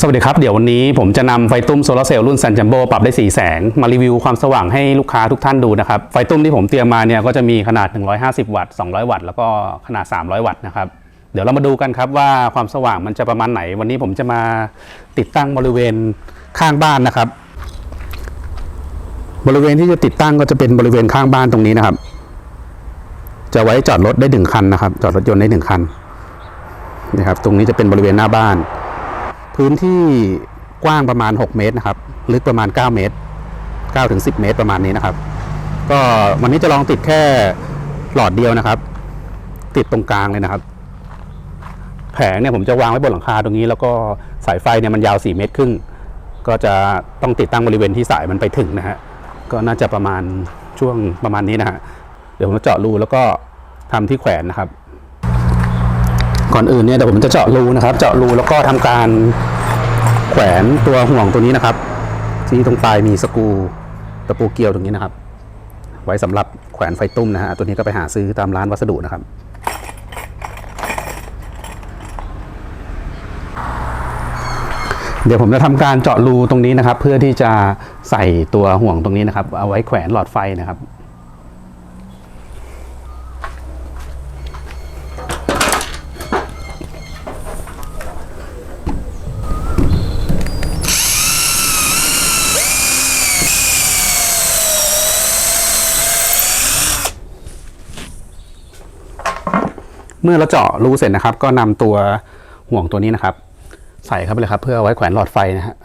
สวัสดีครับ เดี๋ยววันนี้ผมจะนำไฟตุ้มโซลาร์เซลล์รุ่นซันจัมโบปรับได้ 4 แสง มารีวิวความสว่างให้ลูกค้าทุกท่านดูนะครับ ไฟตุ้มที่ผมเตรียมมาเนี่ยก็จะมีขนาด 150 วัตต์ 200 วัตต์ แล้วก็ขนาด 300 วัตต์นะครับ เดี๋ยวเรามาดูกันครับว่าความสว่างมันจะประมาณไหน วันนี้ผมจะมาติดตั้งบริเวณข้างบ้านนะครับ บริเวณที่จะติดตั้งก็จะเป็นบริเวณข้างบ้านตรงนี้นะครับ จะไว้จอดรถได้หนึ่งคันนะครับ จอดรถยนต์ได้หนึ่งคันนะครับ ตรงนี้จะเป็นบริเวณหน้าบ้าน พื้นที่กว้างประมาณ 6 เมตรนะครับ ลึกประมาณ 9 เมตร9ถึง10 เมตรประมาณนี้นะครับ ก็วันนี้จะลองติดแค่หลอดเดียวนะครับ ติดตรงกลางเลยนะครับ แผงเนี่ยผมจะวางไว้บนหลังคาตรงนี้ แล้วก็สายไฟเนี่ยมันยาว 4 เมตรครึ่ง ก็จะต้องติดตั้งบริเวณที่สายมันไปถึงนะฮะ ก็น่าจะประมาณช่วงประมาณนี้นะฮะ เดี๋ยวผมจะเจาะรูแล้วก็ทำที่แขวนนะครับ ก่อนอื่นเนี่ยเดี๋ยวผมจะเจาะรูนะครับ เจาะรูแล้วก็ทำการแขวนตัวห่วงตัวนี้นะครับ ที่ตรงปลายมีสกรูตะปูเกลียวตรงนี้นะครับ ไว้สำหรับแขวนไฟตุ้มนะฮะตัวนี้ก็ไปหาซื้อตามร้านวัสดุนะครับ เดี๋ยวผมจะทำการเจาะรูตรงนี้นะครับ เพื่อที่จะใส่ตัวห่วงตรงนี้นะครับ เอาไว้แขวนหลอดไฟนะครับ เมื่อเราเจาะรูเสร็จนะครับ ก็นำตัวห่วงตัวนี้นะครับ ใส่เข้าไปเลยครับ เพื่อไว้แขวนหลอดไฟนะฮะ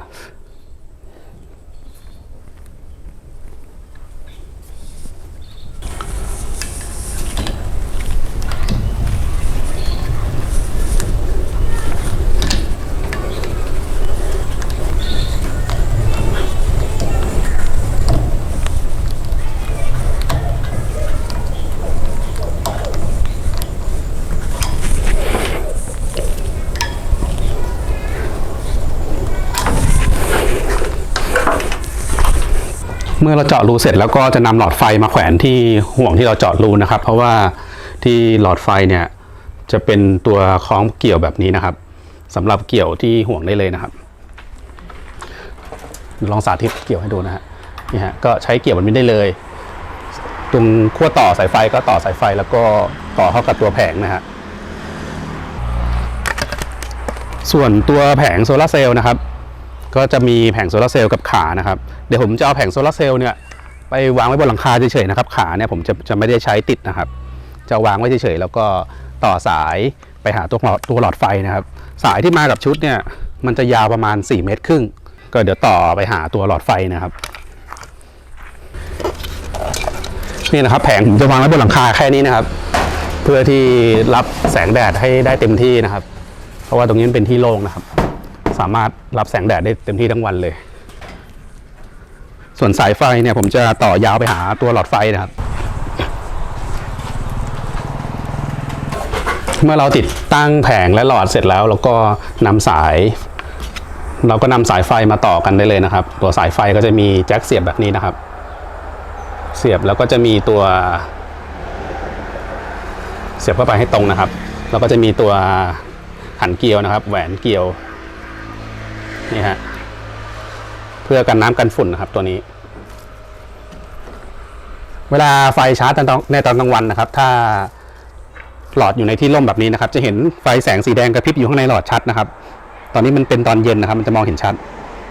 เมื่อเราเจาะรูเสร็จแล้วก็จะนำหลอดไฟมาแขวนที่ห่วงที่เราเจาะรูนะครับ เพราะว่าที่หลอดไฟเนี่ยจะเป็นตัวคล้องเกี่ยวแบบนี้นะครับสำหรับเกี่ยวที่ห่วงได้เลยนะครับ ลองสาธิตเกี่ยวให้ดูนะฮะนี่ฮะก็ใช้เกี่ยวมันไม่ได้เลย ตรงขั้วต่อสายไฟก็ต่อสายไฟแล้วก็ต่อเข้ากับตัวแผงนะฮะส่วนตัวแผงโซลาเซลล์นะครับ ก็จะมีแผงโซลาร์เซลล์กับขานะครับ เดี๋ยวผมจะเอาแผงโซลาร์เซลล์เนี่ยไปวางไว้บนหลังคาเฉยๆนะครับขาเนี่ยผมจะจะไม่ได้ใช้ติดนะครับ จะวางไว้เฉยๆแล้วก็ต่อสายไปหาตัวหลอดตัวหลอดไฟนะครับ สายที่มากับชุดเนี่ยมันจะยาวประมาณ 4 เมตรครึ่ง ก็เดี๋ยวต่อไปหาตัวหลอดไฟนะครับ นี่นะครับ แผงผมจะวางไว้บนหลังคาแค่นี้นะครับ เพื่อที่รับแสงแดดให้ได้เต็มที่นะครับ เพราะว่าตรงนี้เป็นที่โล่งนะครับ สามารถรับแสงแดดได้เต็มที่ทั้งวันเลย ส่วนสายไฟเนี่ยผมจะต่อยาวไปหาตัวหลอดไฟนะครับ เมื่อเราติดตั้งแผงและหลอดเสร็จแล้วเราก็นำสาย เราก็นำสายไฟมาต่อกันได้เลยนะครับ ตัวสายไฟก็จะมีแจ็คเสียบแบบนี้นะครับ เสียบแล้วก็จะมีตัว เสียบเข้าไปให้ตรงนะครับ แล้วก็จะมีตัวหันเกลียวนะครับ แหวนเกลียว นี่ฮะเพื่อกันน้ำกันฝุ่นนะครับตัวนี้ เวลาไฟชาร์จในตอนในตอนกลางวันนะครับ ถ้าหลอดอยู่ในที่ร่มแบบนี้นะครับ จะเห็นไฟแสงสีแดงกระพริบอยู่ข้างในหลอดชัดนะครับ ตอนนี้มันเป็นตอนเย็นนะครับ มันจะมองเห็นชัด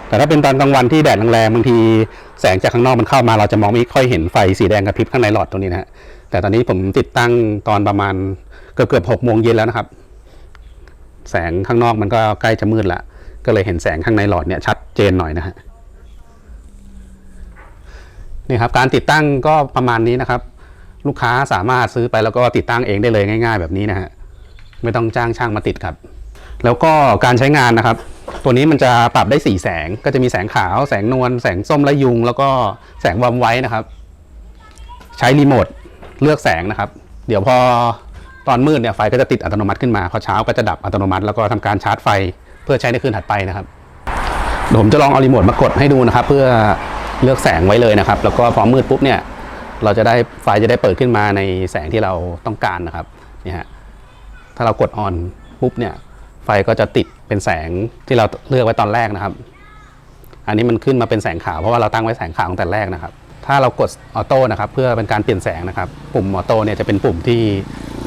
แต่ถ้าเป็นตอนกลางวันที่แดดแรงๆบางทีแสงจากข้างนอกมันเข้ามา เราจะมองไม่ค่อยเห็นไฟสีแดงกระพริบข้างในหลอดตรงนี้นะฮะแต่ตอนนี้ผมติดตั้งตอนประมาณเกือบเกือบหกโมงเย็นแล้วนะครับ แสงข้างนอกมันก็ใกล้จะมืดละ ก็เลยเห็นแสงข้างในหลอดเนี่ยชัดเจนหน่อยนะฮะนี่ครับการติดตั้งก็ประมาณนี้นะครับ ลูกค้าสามารถซื้อไปแล้วก็ติดตั้งเองได้เลยง่าย ๆ แบบนี้นะฮะไม่ต้องจ้างช่างมาติดครับ แล้วก็การใช้งานนะครับ ตัวนี้มันจะปรับได้สี่แสงก็จะมีแสงขาว แสงนวลแสงส้มและยุง แล้วก็แสงวอมไว้นะครับ ใช้รีโมทเลือกแสงนะครับ เดี๋ยวพอตอนมืดเนี่ยไฟก็จะติดอัตโนมัติขึ้นมา พอเช้าก็จะดับอัตโนมัติ แล้วก็ทำการชาร์จไฟ เพื่อใช้ในคืนถัดไปนะครับผมจะลองเอารีโมทมากดให้ดูนะครับ เพื่อเลือกแสงไว้เลยนะครับ แล้วก็พอมืดปุ๊บเนี่ย เราจะได้ไฟจะได้เปิดขึ้นมาในแสงที่เราต้องการนะครับนี่ฮะถ้าเรากดออนปุ๊บเนี่ย ไฟก็จะติดเป็นแสงที่เราเลือกไว้ตอนแรกนะครับ อันนี้มันขึ้นมาเป็นแสงขาวเพราะว่าเราตั้งไว้แสงขาวตั้งแต่แรกนะครับ ถ้าเรากดออโต้นะครับ เพื่อเป็นการเปลี่ยนแสงนะครับ ปุ่มออโต้เนี่ยจะเป็นปุ่มที่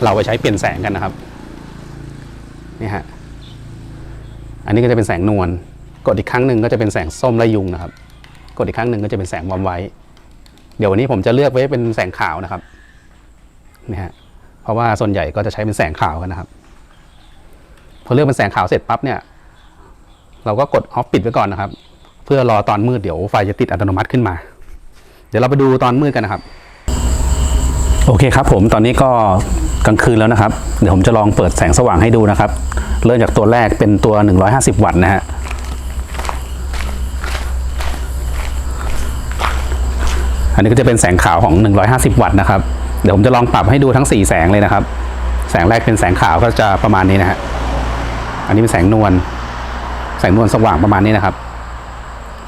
เราไปใช้เปลี่ยนแสงกันนะครับนี่ฮะ อันนี้ก็จะเป็นแสงนวล กดอีกครั้งหนึ่งก็จะเป็นแสงส้มไล่ยุงนะครับ กดอีกครั้งหนึ่งก็จะเป็นแสงวอมไว้ เดี๋ยววันนี้ผมจะเลือกไว้เป็นแสงขาวนะครับนี่ฮะ เพราะว่าส่วนใหญ่ก็จะใช้เป็นแสงขาวกันนะครับ พอเลือกเป็นแสงขาวเสร็จปั๊บเนี่ย เราก็กดออฟปิดไว้ก่อนนะครับ เพื่อรอตอนมืดเดี๋ยวไฟจะติดอัตโนมัติขึ้นมา เดี๋ยวเราไปดูตอนมืดกันนะครับ โอเคครับผม ตอนนี้ก็ กลางคืนแล้วนะครับ เดี๋ยวผมจะลองเปิดแสงสว่างให้ดูนะครับ เริ่มจากตัวแรกเป็นตัว 150 วัตต์นะฮะอันนี้ก็จะเป็นแสงขาวของ 150 วัตต์นะครับ เดี๋ยวผมจะลองปรับให้ดูทั้ง 4 แสงเลยนะครับ แสงแรกเป็นแสงขาวก็จะประมาณนี้นะฮะ อันนี้เป็นแสงนวล แสงนวลสว่างประมาณนี้นะครับ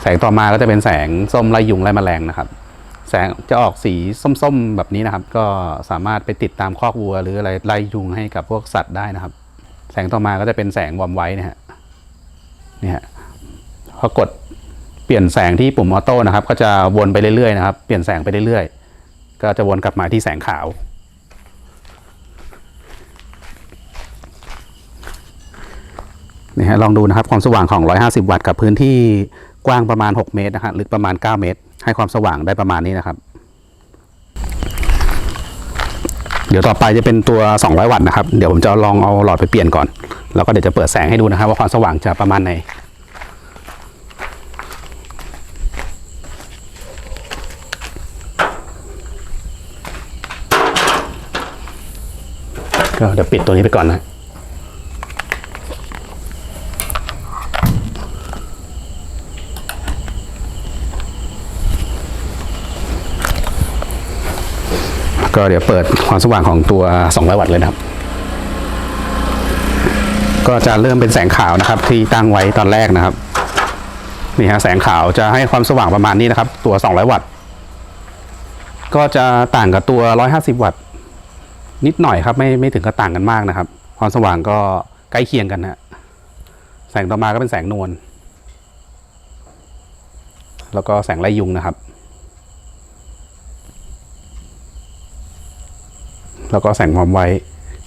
แสงต่อมาก็จะเป็นแสงส้มไล่ยุงไล่แมลงนะครับ แสงจะออกสีส้มๆ แบบนี้นะครับ ก็สามารถไปติดตามคอกวัว หรืออะไรไล่ยุงให้กับพวกสัตว์ได้นะครับ แสงต่อมาก็จะเป็นแสงวอมไว้นะฮะนี่ฮะพอกดเปลี่ยนแสงที่ปุ่มออโต้นะครับ ก็จะวนไปเรื่อยๆนะครับ เปลี่ยนแสงไปเรื่อยๆ ก็จะวนกลับมาที่แสงขาว นี่ฮะลองดูนะครับความสว่างของ 150 วัตต์กับพื้นที่กว้างประมาณ 6 เมตรนะฮะลึกประมาณ 9 เมตร ให้ความสว่างได้ประมาณนี้นะครับ เดี๋ยวต่อไปจะเป็นตัว 200 วัตต์นะครับ เดี๋ยวผมจะลองเอาหลอดไปเปลี่ยนก่อน แล้วก็เดี๋ยวจะเปิดแสงให้ดูนะครับ ว่าความสว่างจะประมาณไหนก็เดี๋ยวปิดตัวนี้ไปก่อนนะ ก็เดี๋ยวเปิดความสว่างของตัว 200 วัตต์เลยนะครับ ก็จะเริ่มเป็นแสงขาวนะครับ ที่ตั้งไว้ตอนแรกนะครับนี่ฮะแสงขาวจะให้ความสว่างประมาณนี้นะครับ ตัว 200 วัตต์ ก็จะต่างกับตัว 150 วัตต์ นิดหน่อยครับ ไม่ไม่ถึงกับต่างกันมากนะครับ ความสว่างก็ใกล้เคียงกันนะแสงต่อมาก็เป็นแสงนวลแล้วก็แสงไล่ยุงนะครับ แล้วก็แสงความไว้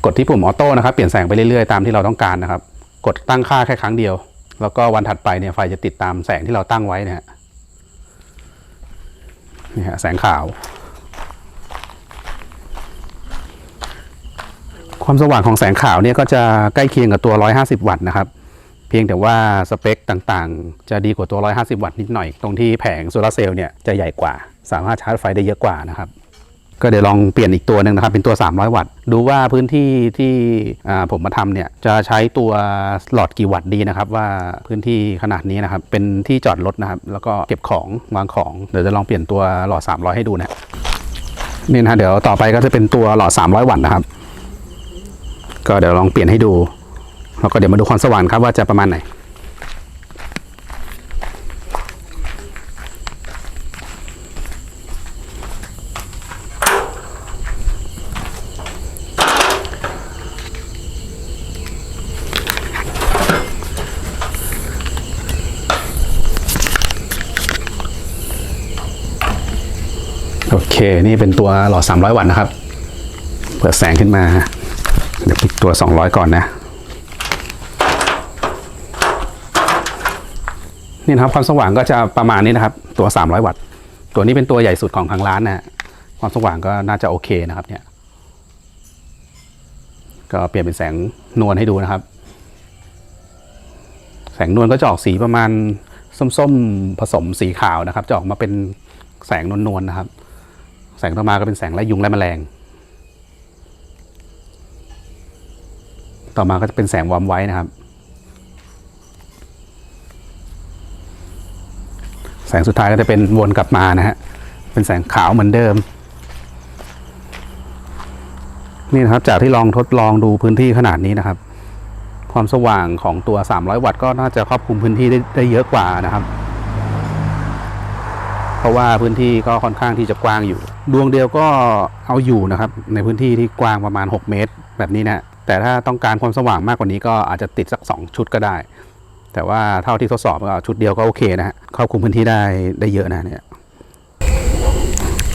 กดที่ปุ่มออโต้นะครับเปลี่ยนแสงไปเรื่อยๆตามที่เราต้องการนะครับ กดตั้งค่าแค่ครั้งเดียว แล้วก็วันถัดไปเนี่ยไฟจะติดตามแสงที่เราตั้งไว้นะฮะนี่ฮะแสงขาว ความสว่างของแสงขาวเนี่ยก็จะใกล้เคียงกับตัว 150 วัตต์นะครับ เพียงแต่ว่าสเปคต่างๆ จะดีกว่าตัว 150 วัตต์นิดหน่อย ตรงที่แผงโซลาร์เซลล์เนี่ยจะใหญ่กว่า สามารถชาร์จไฟได้เยอะกว่านะครับ ก็เดี๋ยวลองเปลี่ยนอีกตัวหนึ่งนะครับ เป็นตัว 300 วัตต์ ดูว่าพื้นที่ที่ผมมาทำเนี่ย จะใช้ตัวหลอดกี่วัตต์ดีนะครับ ว่าพื้นที่ขนาดนี้นะครับ เป็นที่จอดรถนะครับ แล้วก็เก็บของวางของ เดี๋ยวจะลองเปลี่ยนตัวหลอด 300 ให้ดูนะนี่นะเดี๋ยวต่อไปก็จะเป็นตัวหลอด 300 วัตต์นะครับ ก็เดี๋ยวลองเปลี่ยนให้ดู แล้วก็เดี๋ยวมาดูความสว่างครับว่าจะประมาณไหน โอเค นี่เป็นตัวหลอด 300 วัตต์นะครับ เปิดแสงขึ้นมา เดี๋ยวปิดตัว 200 ก่อนนะ นี่นะครับความสว่างก็จะประมาณนี้นะครับ ตัว 300 วัตต์ ตัวนี้เป็นตัวใหญ่สุดของทางร้านนะฮะความสว่างก็น่าจะโอเคนะครับเนี่ย ก็เปลี่ยนเป็นแสงนวลให้ดูนะครับ แสงนวลก็จะออกสีประมาณส้มๆผสมสีขาวนะครับ จะออกมาเป็นแสงนวลๆนะครับ แสงต่อมาก็เป็นแสงไล่ยุงไล่แมลง ต่อมาก็จะเป็นแสงวอร์มไว้นะครับ แสงสุดท้ายก็จะเป็นวนกลับมานะฮะ เป็นแสงขาวเหมือนเดิม นี่นะครับจากที่ลองทดลองดูพื้นที่ขนาดนี้นะครับ ความสว่างของตัว 300 วัตต์ก็น่าจะครอบคลุมพื้นที่ได้ได้เยอะกว่านะครับ เพราะว่าพื้นที่ก็ค่อนข้างที่จะกว้างอยู่ ดวงเดียวก็เอาอยู่นะครับ ในพื้นที่ที่กว้างประมาณ 6 เมตร แบบนี้นะแต่ถ้าต้องการความสว่างมากกว่านี้ก็อาจจะติดสัก 2 ชุดก็ได้ แต่ว่าเท่าที่ทดสอบก็ชุดเดียวก็โอเคนะฮะครอบคลุมพื้นที่ได้ได้เยอะนะเนี่ย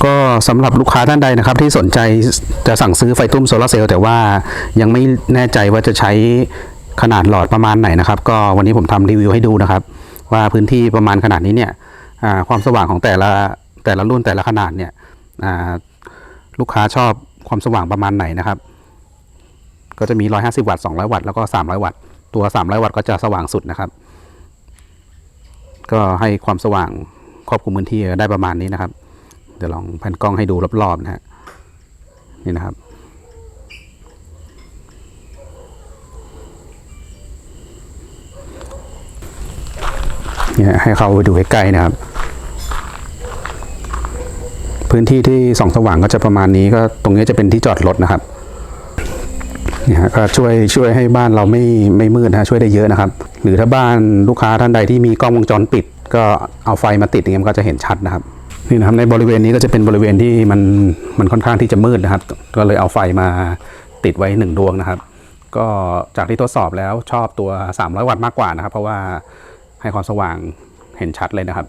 ก็สำหรับลูกค้าท่านใดนะครับ ที่สนใจจะสั่งซื้อไฟตุ้มโซลาร์เซลล์แต่ว่ายังไม่แน่ใจว่าจะใช้ขนาดหลอดประมาณไหนนะครับ ก็วันนี้ผมทำรีวิวให้ดูนะครับ ว่าพื้นที่ประมาณขนาดนี้เนี่ย ความสว่างของแต่ละแต่ละรุ่นแต่ละขนาดเนี่ยลูกค้าชอบความสว่างประมาณไหนนะครับ ก็จะมี 150 วัตต์ 200 วัตต์แล้วก็ 300 วัตต์ ตัว 300 วัตต์ก็จะสว่างสุดนะครับ ก็ให้ความสว่างครอบคลุมพื้นที่ได้ประมาณนี้นะครับ เดี๋ยวลองแผ่นกล้องให้ดูรอบๆนะฮะนี่นะครับเนี่ยให้เขาไปดูใกล้ๆนะครับ พื้นที่ที่ส่องสว่างก็จะประมาณนี้ก็ตรงนี้จะเป็นที่จอดรถนะครับเนี่ยฮะก็ช่วยช่วยให้บ้านเราไม่ไม่มืดนะช่วยได้เยอะนะครับ หรือถ้าบ้านลูกค้าท่านใดที่มีกล้องวงจรปิด ก็เอาไฟมาติดอย่างเงี้ยมันก็จะเห็นชัดนะครับนี่นะครับในบริเวณนี้ก็จะเป็นบริเวณที่มันมันค่อนข้างที่จะมืดนะครับ ก็เลยเอาไฟมาติดไว้หนึ่งดวงนะครับ ก็จากที่ทดสอบแล้วชอบตัว 300 วัตต์มากกว่านะครับ เพราะว่าให้ความสว่างเห็นชัดเลยนะครับ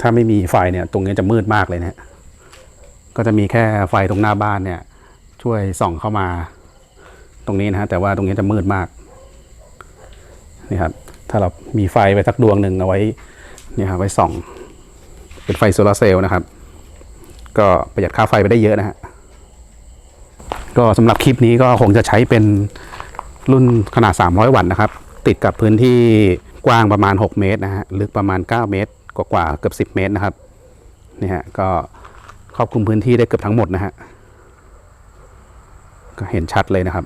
ถ้าไม่มีไฟเนี่ยตรงนี้จะมืดมากเลยนะฮะก็จะมีแค่ไฟตรงหน้าบ้านเนี่ย ช่วยส่องเข้ามา ตรงนี้นะฮะแต่ว่าตรงนี้จะมืดมากนี่ครับถ้าเรามีไฟไว้สักดวงหนึ่งเอาไว้นี่ครับไว้ส่อง เป็นไฟโซลาเซลล์นะครับ ก็ประหยัดค่าไฟไปได้เยอะนะฮะก็สำหรับคลิปนี้ก็คงจะใช้เป็นรุ่นขนาด 300 วัตต์นะครับ ติดกับพื้นที่กว้างประมาณ 6 เมตรนะฮะลึกประมาณ 9 เมตร กว่าๆเกือบ 10 เมตรนะครับนี่ฮะก็ครอบคลุมพื้นที่ได้เกือบทั้งหมดนะฮะก็เห็นชัดเลยนะครับ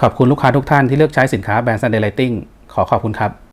ขอบคุณลูกค้าทุกท่านที่เลือกใช้สินค้าแบรนด์ซันเดลไลติ้งขอขอบคุณครับ